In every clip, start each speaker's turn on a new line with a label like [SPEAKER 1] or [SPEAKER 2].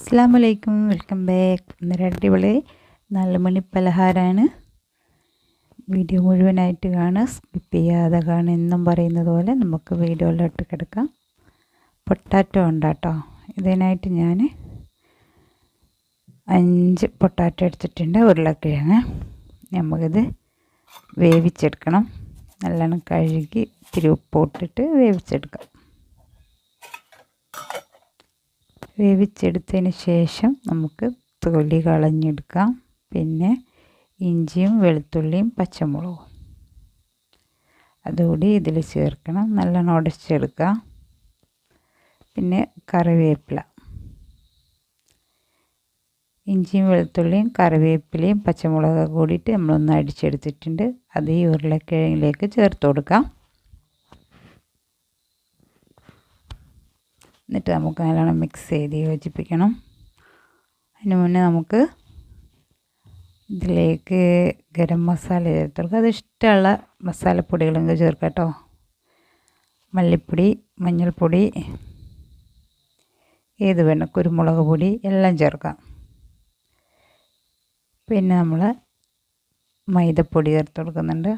[SPEAKER 1] അസ്സാം വലൈക്കും welcome back. ഇന്നൊരു അടിപൊളി നാല് മണി പലഹാരമാണ് വീഡിയോ മുഴുവനായിട്ട് കാണുക. സ്കിപ്പ് ചെയ്യാതെ കാണുക. എന്നും പറയുന്നത് പോലെ നമുക്ക് വീഡിയോയിലോട്ട് കിടക്കാം. പൊട്ടാറ്റോ ഉണ്ടാട്ടോ. ഇതിനായിട്ട് ഞാൻ അഞ്ച് പൊട്ടാറ്റോ എടുത്തിട്ടുണ്ട്. ഉരുളക്കിഴങ്ങ്. നമുക്കിത് വേവിച്ചെടുക്കണം. നല്ലോണം കഴുകി ഇത്തിരി ഉപ്പ് ഇട്ടിട്ട് വേവിച്ചെടുക്കാം. വേവിച്ചെടുത്തതിന് ശേഷം നമുക്ക് തൊലി കളഞ്ഞെടുക്കാം. പിന്നെ ഇഞ്ചിയും വെളുത്തുള്ളിയും പച്ചമുളകും. അതുകൂടി ഇതിൽ ചേർക്കണം. നല്ലോണം ഉടച്ചെടുക്കാം പിന്നെ കറിവേപ്പില. ഇഞ്ചിയും വെളുത്തുള്ളിയും കറിവേപ്പിലയും പച്ചമുളക് കൂടിയിട്ട് നമ്മളൊന്ന് അടിച്ചെടുത്തിട്ടുണ്ട്. അത് ഈ ഉരുളക്കിഴങ്ങിലേക്ക് ചേർത്ത് കൊടുക്കാം. എന്നിട്ട് നമുക്ക് നല്ലോണം മിക്സ് ചെയ്ത് യോജിപ്പിക്കണം. അതിന് മുന്നേ നമുക്ക് ഇതിലേക്ക് ഗരം മസാല ചേർത്തെടുക്കുക അത് ഇഷ്ടമുള്ള മസാലപ്പൊടികളെങ്കിൽ ചേർക്കാം കേട്ടോ. മല്ലിപ്പൊടി മഞ്ഞൾപ്പൊടി ഏത് വേണം കുരുമുളക് പൊടി എല്ലാം ചേർക്കാം. പിന്നെ നമ്മൾ മൈദപ്പൊടി ചേർത്ത് കൊടുക്കുന്നുണ്ട്.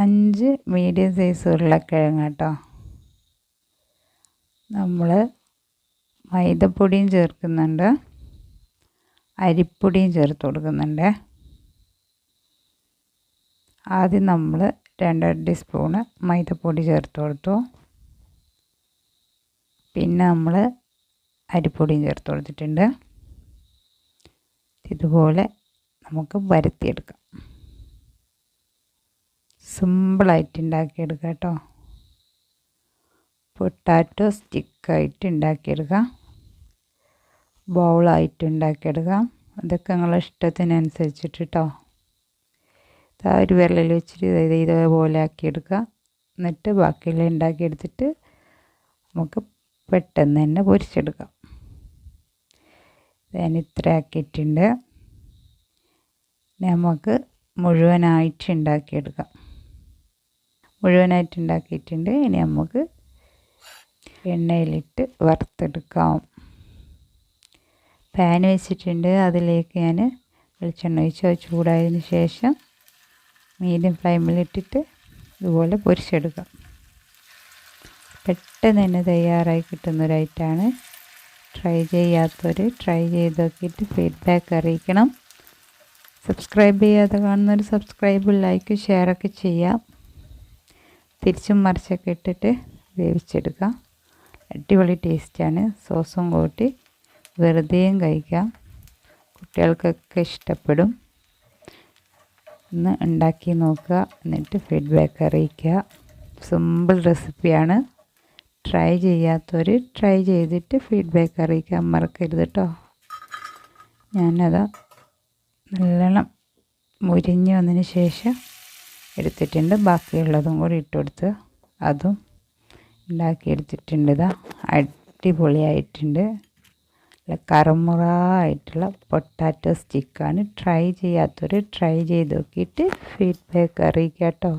[SPEAKER 1] അഞ്ച് മീഡിയം സൈസ് ഉരുളക്കിഴങ്ങ് കേട്ടോ. നമ്മൾ മൈദപ്പൊടിയും ചേർക്കുന്നുണ്ട്. അരിപ്പൊടിയും ചേർത്ത് കൊടുക്കുന്നുണ്ട്. ആദ്യം നമ്മൾ രണ്ടര ടീസ്പൂണ് മൈദപ്പൊടി ചേർത്ത് കൊടുത്തു. പിന്നെ നമ്മൾ അരിപ്പൊടിയും ചേർത്ത് കൊടുത്തിട്ടുണ്ട്. ഇതുപോലെ നമുക്ക് വരുത്തിയെടുക്കാം. സിമ്പിളായിട്ട് ഉണ്ടാക്കിയെടുക്കുക കേട്ടോ. പൊട്ടാറ്റോ സ്റ്റിക്കായിട്ട് ഉണ്ടാക്കിയെടുക്കുക. ബൗളായിട്ട് ഉണ്ടാക്കിയെടുക്കാം അതൊക്കെ നിങ്ങളെ ഇഷ്ടത്തിനനുസരിച്ചിട്ട് കേട്ടോ ആ ഒരു വിരലിൽ വെച്ചിട്ട് ഇതേപോലെ ആക്കിയെടുക്കുക. എന്നിട്ട് ബാക്കിയെല്ലാം ഉണ്ടാക്കിയെടുത്തിട്ട് നമുക്ക് പെട്ടെന്ന് തന്നെ പൊരിച്ചെടുക്കാം. ഞാൻ ഇത്ര ആക്കിയിട്ടുണ്ട്. നമുക്ക് മുഴുവനായിട്ട് ഉണ്ടാക്കിയെടുക്കാം. മുഴുവനായിട്ട് ഉണ്ടാക്കിയിട്ടുണ്ട്. ഇനി നമുക്ക് എണ്ണയിലിട്ട് വറുത്തെടുക്കാം. പാൻ വെച്ചിട്ടുണ്ട്. അതിലേക്ക് ഞാൻ വെളിച്ചെണ്ണ ഒഴിച്ച് ചൂടായതിന് ശേഷം മീഡിയം ഫ്ലെയിമിലിട്ടിട്ട് ഇതുപോലെ പൊരിച്ചെടുക്കാം. പെട്ടെന്ന് തന്നെ തയ്യാറായി കിട്ടുന്നൊരൈറ്റാണ് ട്രൈ ചെയ്യാത്തവർ ട്രൈ ചെയ്ത് നോക്കിയിട്ട് ഫീഡ്ബാക്ക് അറിയിക്കണം. സബ്സ്ക്രൈബ് ചെയ്യാതെ കാണുന്നവർ സബ്സ്ക്രൈബ് ലൈക്ക് ഷെയറൊക്കെ ചെയ്യാം. തിരിച്ചും മറിച്ചൊക്കെ ഇട്ടിട്ട് വേവിച്ചെടുക്കാം അടിപൊളി ടേസ്റ്റാണ്. സോസും കൂട്ടി വെറുതെയും കഴിക്കാം കുട്ടികൾക്കൊക്കെ ഇഷ്ടപ്പെടും. ഒന്ന് ഉണ്ടാക്കി നോക്കുക. എന്നിട്ട് ഫീഡ്ബാക്ക് അറിയിക്കുക. സിമ്പിൾ റെസിപ്പിയാണ് ട്രൈ ചെയ്യാത്തവർ ട്രൈ ചെയ്തിട്ട് ഫീഡ്ബാക്ക് അറിയിക്കാൻ മറക്കരുത് കേട്ടോ ഞാനത് നല്ലോണം മുരിഞ്ഞ് വന്നതിന് ശേഷം എടുത്തിട്ടുണ്ട്. ബാക്കിയുള്ളതും കൂടി ഇട്ടുകൊടുത്ത് അതും ഉണ്ടാക്കിയെടുത്തിട്ടുണ്ട്. ഇതാ അടിപൊളിയായിട്ടുണ്ട്. കറമുറ ആയിട്ടുള്ള പൊട്ടാറ്റോ സ്റ്റിക്കാണ്. ട്രൈ ചെയ്യാത്തവർ ട്രൈ ചെയ്ത് നോക്കിയിട്ട് ഫീഡ്ബാക്ക് അറിയിക്കാം കേട്ടോ